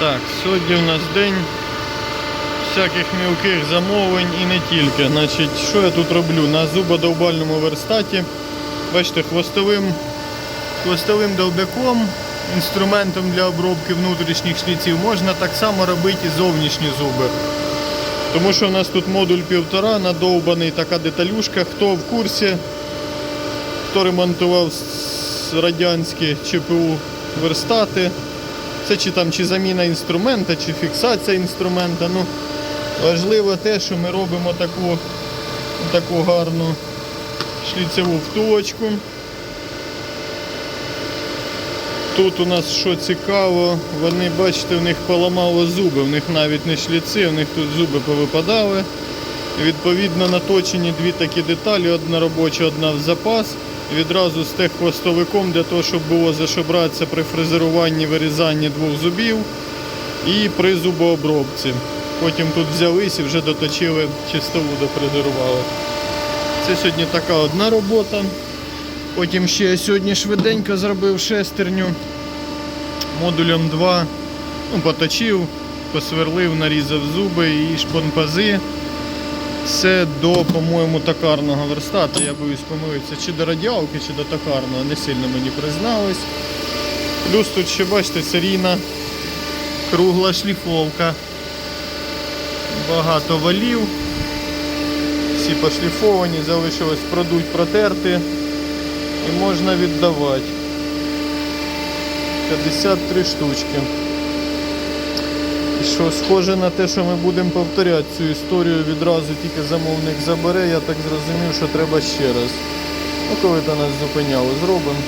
Так, сьогодні у нас день всяких мілких замовлень і не тільки. Значить, що я тут роблю? На зубодовбальному верстаті, бачите, хвостовим, хвостовим довбяком, інструментом для обробки внутрішніх шліців можна так само робити і зовнішні зуби. Тому що у нас тут модуль півтора, надовбаний така деталюшка. Хто в курсі, хто ремонтував радянські ЧПУ верстати, це чи там чи заміна інструмента, чи фіксація інструмента. Ну, важливо те, що ми робимо таку, таку гарну шліцеву втулочку. Тут у нас що цікаво, вони, бачите, в них поламало зуби, в них навіть не шліци, в них тут зуби повипадали. Відповідно наточені дві такі деталі, одна робоча, одна в запас. Відразу з теххвостовиком для того, щоб було за що братися при фрезеруванні вирізанні двох зубів і при зубообробці. Потім тут взялись і вже доточили чистову дофрезерували. Це сьогодні така одна робота. Потім ще я сьогодні швиденько зробив шестерню модулем 2. Ну, поточив, посверлив, нарізав зуби і шпонпази. Це до, по-моєму, токарного верстата. Я боюсь помилитися чи до радіалки, чи до токарного. Не сильно мені признались. Плюс тут ще, бачите, серійна кругла шліфовка. Багато валів. Всі пошліфовані, залишилось продуть, протерти і можна віддавати. 53 штучки. Що схоже на те, що ми будемо повторяти цю історію відразу, тільки замовник забере, я так зрозумів, що треба ще раз. Ну, коли то нас зупиняло, зробимо.